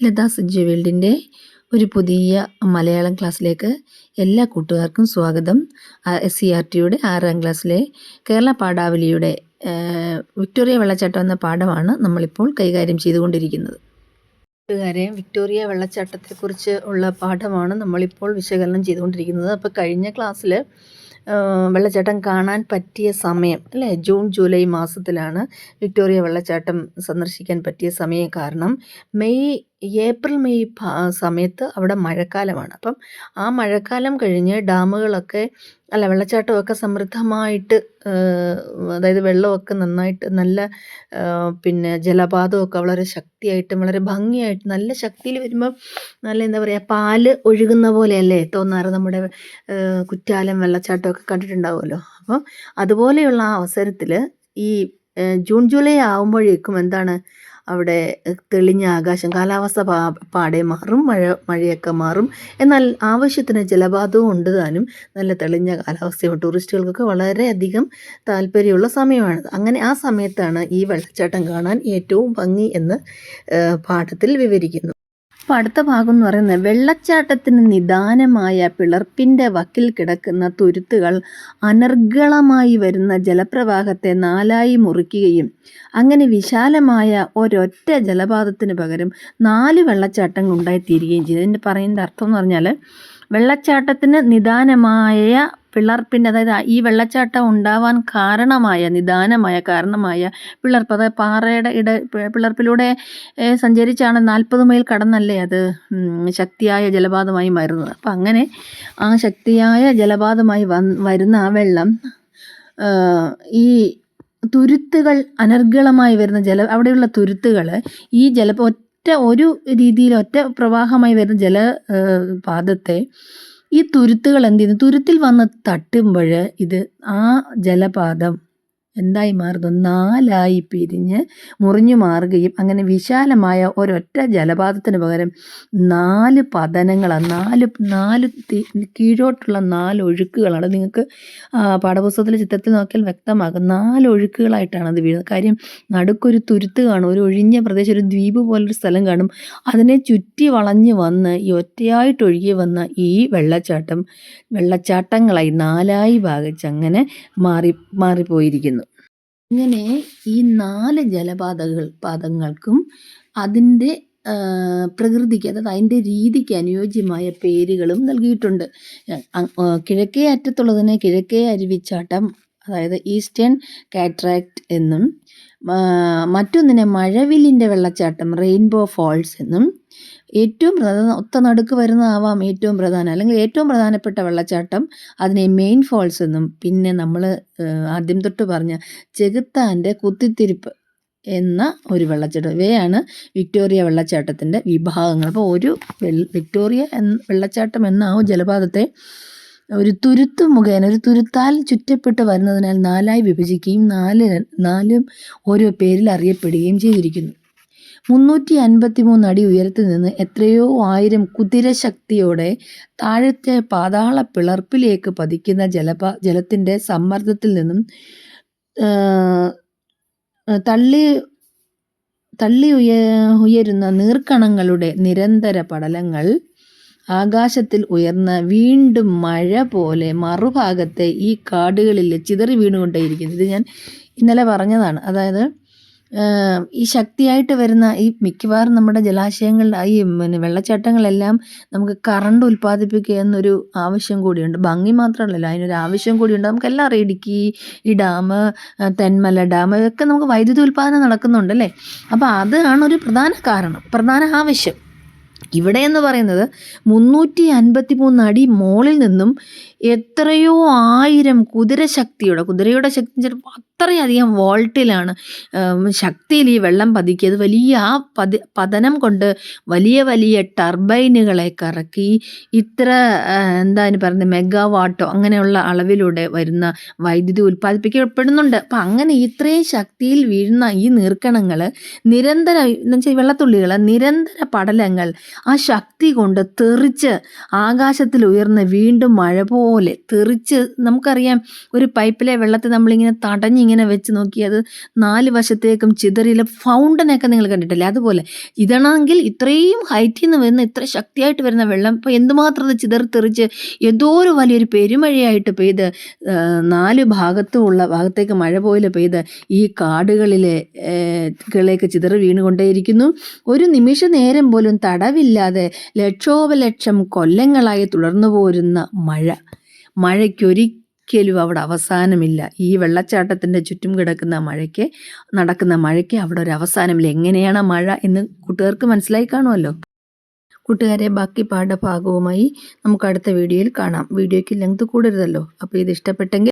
ലതാ സഞ്ജു വേൾഡിന്റെ ഒരു പുതിയ മലയാളം ക്ലാസ്സിലേക്ക് എല്ലാ കൂട്ടുകാർക്കും സ്വാഗതം. എസ് സി ആർ ടിയുടെ ആറാം ക്ലാസ്സിലെ കേരള പാഠാവലിയുടെ വിക്ടോറിയ വെള്ളച്ചാട്ടം എന്ന പാഠമാണ് നമ്മളിപ്പോൾ കൈകാര്യം ചെയ്തുകൊണ്ടിരിക്കുന്നത്. കൂട്ടുകാരെ വിക്ടോറിയ വെള്ളച്ചാട്ടത്തെക്കുറിച്ച് ഉള്ള പാഠമാണ് നമ്മളിപ്പോൾ വിശകലനം ചെയ്തുകൊണ്ടിരിക്കുന്നത്. അപ്പോൾ കഴിഞ്ഞ ക്ലാസ്സിൽ വെള്ളച്ചാട്ടം കാണാൻ പറ്റിയ സമയം അല്ലേ? ജൂൺ ജൂലൈ മാസത്തിലാണ് വിക്ടോറിയ വെള്ളച്ചാട്ടം സന്ദർശിക്കാൻ പറ്റിയ സമയം കാരണം മെയ് ഏപ്രിൽ മെയ് സമയത്ത് അവിടെ മഴക്കാലമാണ്. അപ്പം ആ മഴക്കാലം കഴിഞ്ഞ് ഡാമുകളൊക്കെ അല്ല വെള്ളച്ചാട്ടമൊക്കെ സമൃദ്ധമായിട്ട് അതായത് വെള്ളമൊക്കെ നന്നായിട്ട് നല്ല പിന്നെ ജലപാതമൊക്കെ വളരെ ശക്തിയായിട്ടും വളരെ ഭംഗിയായിട്ട് നല്ല ശക്തിയിൽ വരുമ്പം നല്ല എന്താ പറയുക പാൽ ഒഴുകുന്ന പോലെയല്ലേ തോന്നാറ് നമ്മുടെ കുറ്റാലം വെള്ളച്ചാട്ടമൊക്കെ കണ്ടിട്ടുണ്ടാവുമല്ലോ. അപ്പം അതുപോലെയുള്ള ആ അവസരത്തിൽ ഈ ജൂൺ ജൂലൈ ആകുമ്പോഴേക്കും എന്താണ് അവിടെ തെളിഞ്ഞ ആകാശം കാലാവസ്ഥ പാടെ മാറും മഴ മഴയൊക്കെ മാറും. എന്നാൽ ആവശ്യത്തിന് ജലപാതവും ഉണ്ട് താനും. നല്ല തെളിഞ്ഞ കാലാവസ്ഥയും ടൂറിസ്റ്റുകൾക്കൊക്കെ വളരെയധികം താല്പര്യമുള്ള സമയമാണ്. അങ്ങനെ ആ സമയത്താണ് ഈ വെള്ളച്ചാട്ടം കാണാൻ ഏറ്റവും ഭംഗി എന്ന് പാഠത്തിൽ വിവരിക്കുന്നു. അപ്പോൾ അടുത്ത ഭാഗം എന്ന് പറയുന്നത് വെള്ളച്ചാട്ടത്തിന് നിദാനമായ പിളർപ്പിന്റെ വക്കിൽ കിടക്കുന്ന തുരുത്തുകൾ അനർഗളമായി വരുന്ന ജലപ്രവാഹത്തെ നാലായി മുറിക്കുകയും അങ്ങനെ വിശാലമായ ഒരൊറ്റ ജലപാതത്തിന് പകരം നാല് വെള്ളച്ചാട്ടങ്ങൾ ഉണ്ടായിത്തീരുകയും ചെയ്തു. ഇതിന്റെ പറയുന്ന അർത്ഥം എന്ന് പറഞ്ഞാൽ വെള്ളച്ചാട്ടത്തിന് നിദാനമായ പിളർപ്പിന്റെ അതായത് ഈ വെള്ളച്ചാട്ടം ഉണ്ടാവാൻ കാരണമായ നിദാനമായ കാരണമായ പിളർപ്പ് അതായത് പാറയുടെ ഇട പിളർപ്പിലൂടെ സഞ്ചരിച്ചാണ് നാൽപ്പത് മൈൽ കടന്നല്ലേ അത് ശക്തിയായ ജലപാതമായി മാറുന്നത്. അപ്പം അങ്ങനെ ആ ശക്തിയായ ജലപാതമായി വരുന്ന ആ വെള്ളം ഈ തുരുത്തുകൾ അനർഗളമായി വരുന്ന ജല അവിടെയുള്ള തുരുത്തുകൾ ഈ ജല ഒറ്റ ഒരു രീതിയിൽ ഒറ്റ പ്രവാഹമായി വരുന്ന ജല ആ, പാതത്തെ ഈ തുരുത്തുകൾ എന്ത് ചെയ്യുന്നു? തുരുത്തിൽ വന്ന് തട്ടുമ്പോൾ ഇത് ആ ജലപാതം എന്തായി മാറുന്നു? നാലായി പിരിഞ്ഞ് മുറിഞ്ഞു മാറുകയും അങ്ങനെ വിശാലമായ ഒരൊറ്റ ജലപാതത്തിന് പകരം നാല് പതനങ്ങളാണ് നാല് നാല് കീഴോട്ടുള്ള നാല് ഒഴുക്കുകളാണ് നിങ്ങൾക്ക് പാഠപുസ്തകത്തിലെ ചിത്രത്തിൽ നോക്കിയാൽ വ്യക്തമാകും. നാല് ഒഴുക്കുകളായിട്ടാണ് അത് വീഴുന്നത്. കാര്യം നടുക്കൊരു തുരുത്ത് കാണും ഒരു ഒഴിഞ്ഞ പ്രദേശം ഒരു ദ്വീപ് പോലൊരു സ്ഥലം കാണും. അതിനെ ചുറ്റി വളഞ്ഞ് വന്ന് ഈ ഒറ്റയായിട്ട് ഒഴുകി വന്ന ഈ വെള്ളച്ചാട്ടം വെള്ളച്ചാട്ടങ്ങളായി നാലായി ഭാഗിച്ച് അങ്ങനെ മാറി മാറിപ്പോയിരിക്കുന്നു. ഇങ്ങനെ ഈ നാല് ജലപാതകൾ പാദങ്ങൾക്കും അതിന്റെ പ്രകൃതിക്ക് അതായത് അതിന്റെ രീതിക്ക് അനുയോജ്യമായ പേരുകളും നൽകിയിട്ടുണ്ട്. കിഴക്കേ അറ്റത്തുള്ളതിനെ കിഴക്കേ അരുവിച്ചാട്ടം അതായത് ഈസ്റ്റേൺ കാട്രാക്ട് എന്നും മറ്റൊന്നിനെ മഴവില്ലിന്റെ വെള്ളച്ചാട്ടം റെയിൻബോ ഫോൾസ് എന്നും ഏറ്റവും പ്രധാന ഒത്ത നടുക്ക് വരുന്നതാവാം ഏറ്റവും പ്രധാന. അല്ലെങ്കിൽ ഏറ്റവും പ്രധാനപ്പെട്ട വെള്ളച്ചാട്ടം അതിനെ മെയിൻ ഫോൾസ് എന്നും പിന്നെ നമ്മൾ ആദ്യം തൊട്ട് പറഞ്ഞ ചെകുത്താന്റെ കുത്തിത്തിരിപ്പ് എന്ന ഒരു വെള്ളച്ചാട്ടം. ഇവയാണ് വിക്ടോറിയ വെള്ളച്ചാട്ടത്തിന്റെ വിഭാഗങ്ങൾ. അപ്പോൾ ഒരു വിക്ടോറിയ എന്ന വെള്ളച്ചാട്ടം എന്ന ആ ജലപാതത്തെ ഒരു തുരുത്ത് മുഖേന ഒരു തുരുത്താൽ ചുറ്റപ്പെട്ട് വരുന്നതിനാൽ നാലായി വിഭജിക്കുകയും നാല് നാലും ഓരോ പേരിൽ അറിയപ്പെടുകയും ചെയ്തിരിക്കുന്നു. മുന്നൂറ്റി അൻപത്തി മൂന്ന് അടി ഉയരത്തിൽ നിന്ന് എത്രയോ ആയിരം കുതിരശക്തിയോടെ താഴത്തെ പാതാള പിളർപ്പിലേക്ക് പതിക്കുന്ന ജലപാ ജലത്തിന്റെ സമ്മർദ്ദത്തിൽ നിന്നും തള്ളി തള്ളി ഉയ ഉയരുന്ന നീർക്കണങ്ങളുടെ നിരന്തര പടലങ്ങൾ ആകാശത്തിൽ ഉയർന്ന് വീണ്ടും മഴ പോലെ മറുഭാഗത്തെ ഈ കാടുകളിൽ ചിതറി വീണുകൊണ്ടേയിരിക്കുന്നു. ഇത് ഞാൻ ഇന്നലെ പറഞ്ഞതാണ്. അതായത് ഈ ശക്തിയായിട്ട് വരുന്ന ഈ മിക്കവാറും നമ്മുടെ ജലാശയങ്ങളുടെ ഈ പിന്നെ വെള്ളച്ചാട്ടങ്ങളെല്ലാം നമുക്ക് കറണ്ട് ഉൽപ്പാദിപ്പിക്കുക എന്നൊരു ആവശ്യം കൂടിയുണ്ട്. ഭംഗി മാത്രമല്ലല്ലോ അതിനൊരു ആവശ്യം കൂടിയുണ്ട്. നമുക്കെല്ലാം അറിയാം ഇടുക്കി ഈ ഡാം തെന്മല ഡാം ഇതൊക്കെ നമുക്ക് വൈദ്യുതി ഉൽപ്പാദനം നടക്കുന്നുണ്ടല്ലേ അപ്പോൾ അതാണ് ഒരു പ്രധാന കാരണം പ്രധാന ആവശ്യം. ഇവിടെ എന്ന് പറയുന്നത് മുന്നൂറ്റി അൻപത്തി മൂന്ന് അടി മോളിൽ നിന്നും എത്രയോ ആയിരം കുതിരശക്തിയുടെ കുതിരയുടെ ശക്തി അത്രയധികം വോൾട്ടിലാണ്. ശക്തിയിൽ ഈ വെള്ളം പതിക്കിയത് വലിയ ആ പതി പതനം കൊണ്ട് വലിയ വലിയ ടർബൈനുകളെ കറക്കി ഇത്ര എന്താ പറയുന്നത് മെഗാവാട്ടോ അങ്ങനെയുള്ള അളവിലൂടെ വരുന്ന വൈദ്യുതി ഉൽപ്പാദിപ്പിക്കപ്പെടുന്നുണ്ട്. അപ്പം അങ്ങനെ ഇത്രയും ശക്തിയിൽ വീഴുന്ന ഈ നീർക്കണങ്ങൾ നിരന്തര എന്ന് വെച്ചാൽ വെള്ളത്തുള്ളികൾ നിരന്തര പടലങ്ങൾ ആ ശക്തി കൊണ്ട് തെറിച്ച് ആകാശത്തിൽ ഉയർന്ന് വീണ്ടും മഴ തെറിച്ച് നമുക്കറിയാം ഒരു പൈപ്പിലെ വെള്ളത്തെ നമ്മളിങ്ങനെ തടഞ്ഞിങ്ങനെ വെച്ച് നോക്കി അത് നാല് വശത്തേക്കും ചിതറിയിലെ ഫൗണ്ടനൊക്കെ നിങ്ങൾ കണ്ടിട്ടില്ലേ? അതുപോലെ ഇതാണെങ്കിൽ ഇത്രയും ഹൈറ്റിൽ നിന്ന് വരുന്ന ഇത്ര ശക്തിയായിട്ട് വരുന്ന വെള്ളം ഇപ്പോൾ എന്തുമാത്രം അത് ചിതറി തെറിച്ച് ഏതോ ഒരു വലിയൊരു പെരുമഴയായിട്ട് പെയ്ത് നാല് ഭാഗത്തുമുള്ള ഭാഗത്തേക്ക് മഴ പോലെ പെയ്ത് ഈ കാടുകളിലെ കളിലേക്ക് ചിതറി വീണുകൊണ്ടേയിരിക്കുന്നു. ഒരു നിമിഷ നേരം പോലും തടവില്ലാതെ ലക്ഷോപലക്ഷം കൊല്ലങ്ങളായി തുടർന്നു പോരുന്ന മഴ. മഴയ്ക്കൊരിക്കലും അവിടെ അവസാനമില്ല. ഈ വെള്ളച്ചാട്ടത്തിന്റെ ചുറ്റും കിടക്കുന്ന മഴയ്ക്ക് നടക്കുന്ന മഴയ്ക്ക് അവിടെ ഒരു അവസാനമില്ല. എങ്ങനെയാണ് മഴ എന്ന് കൂട്ടുകാർക്ക് മനസ്സിലായി കാണുമല്ലോ. കൂട്ടുകാരെ ബാക്കി പാഠഭാഗവുമായി നമുക്ക് അടുത്ത വീഡിയോയിൽ കാണാം. വീഡിയോയ്ക്ക് ലെങ്ത് കൂടരുതല്ലോ. അപ്പോൾ ഇത് ഇഷ്ടപ്പെട്ടെങ്കിൽ